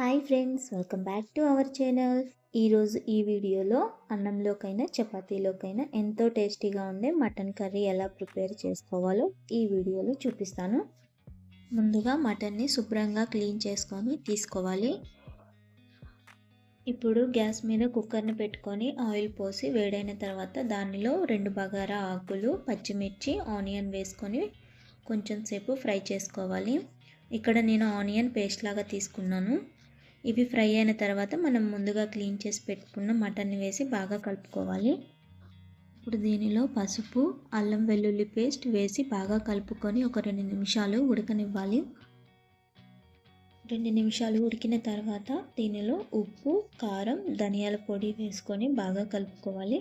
Hi friends welcome back to our channel. ఈరోజు ఈ వీడియోలో అన్నంలోకైనా చపాతీలోకైనా ఎంతో టేస్టీగా ఉండే మటన్ కర్రీ ఎలా ప్రిపేర్ చేసుకోవాలో ఈ వీడియోలో చూపిస్తాను. ముందుగా మటన్ని శుభ్రంగా క్లీన్ చేసుకొని తీసుకోవాలి. ఇప్పుడు గ్యాస్ మీద కుక్కర్ని పెట్టుకొని ఆయిల్ పోసి వేడైన తర్వాత దానిలో రెండు బగారా ఆకులు పచ్చిమిర్చి ఆనియన్ వేసుకొని కొంచెం సేపు ఫ్రై చేసుకోవాలి. ఇక్కడ నేను ఆనియన్ పేస్ట్ లాగా తీసుకున్నాను. ఇవి ఫ్రై అయిన తర్వాత మనం ముందుగా క్లీన్ చేసి పెట్టుకున్న మటన్ని వేసి బాగా కలుపుకోవాలి. ఇప్పుడు దీనిలో పసుపు అల్లం వెల్లుల్లి పేస్ట్ వేసి బాగా కలుపుకొని ఒక రెండు నిమిషాలు ఉడకనివ్వాలి. రెండు నిమిషాలు ఉడికిన తర్వాత దీనిలో ఉప్పు కారం ధనియాల పొడి వేసుకొని బాగా కలుపుకోవాలి.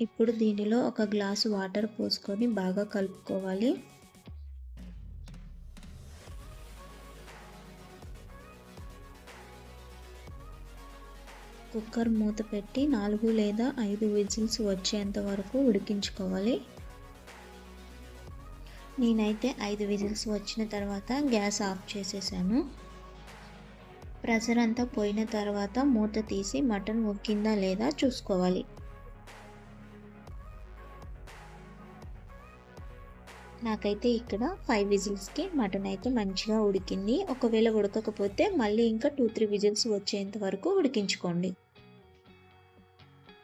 ఇప్పుడు దీనిలో ఒక గ్లాసు వాటర్ పోసుకొని బాగా కలుపుకోవాలి. కుక్కర్ మూత పెట్టి నాలుగు లేదా ఐదు విజిల్స్ వచ్చేంత వరకు ఉడికించుకోవాలి. నేనైతే ఐదు విజిల్స్ వచ్చిన తర్వాత గ్యాస్ ఆఫ్ చేసేసాను. ప్రెషర్ అంతా పోయిన తర్వాత మూత తీసి మటన్ ఉక్కిందా లేదా చూసుకోవాలి. నాకైతే ఇక్కడ ఫైవ్ విజిల్స్కి మటన్ అయితే మంచిగా ఉడికింది. ఒకవేళ ఉడకకపోతే మళ్ళీ ఇంకా టూ త్రీ విజిల్స్ వచ్చేంత వరకు ఉడికించుకోండి.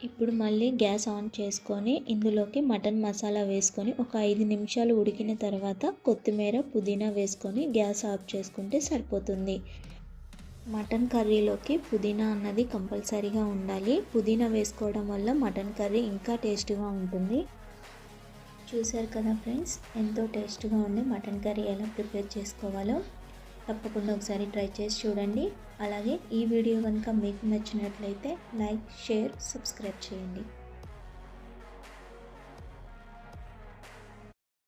ఇప్పుడు మళ్ళీ గ్యాస్ ఆన్ చేసుకొని ఇందులోకి మటన్ మసాలా వేసుకొని ఒక ఐదు నిమిషాలు ఉడికిన తర్వాత కొత్తిమీర పుదీనా వేసుకొని గ్యాస్ ఆఫ్ చేసుకుంటే సరిపోతుంది. మటన్ కర్రీలోకి పుదీనా అన్నది కంపల్సరీగా ఉండాలి. పుదీనా వేసుకోవడం వల్ల మటన్ కర్రీ ఇంకా టేస్టీగా ఉంటుంది. చూశారు కదా ఫ్రెండ్స్? ఎంతో టేస్ట్గా ఉండే మటన్ కర్రీ ఎలా ప్రిపేర్ చేసుకోవాలో తప్పకుండా ఒకసారి ట్రై చేసి చూడండి. అలాగే ఈ వీడియో కనుక మీకు నచ్చినట్లయితే లైక్ షేర్ సబ్స్క్రైబ్ చేయండి.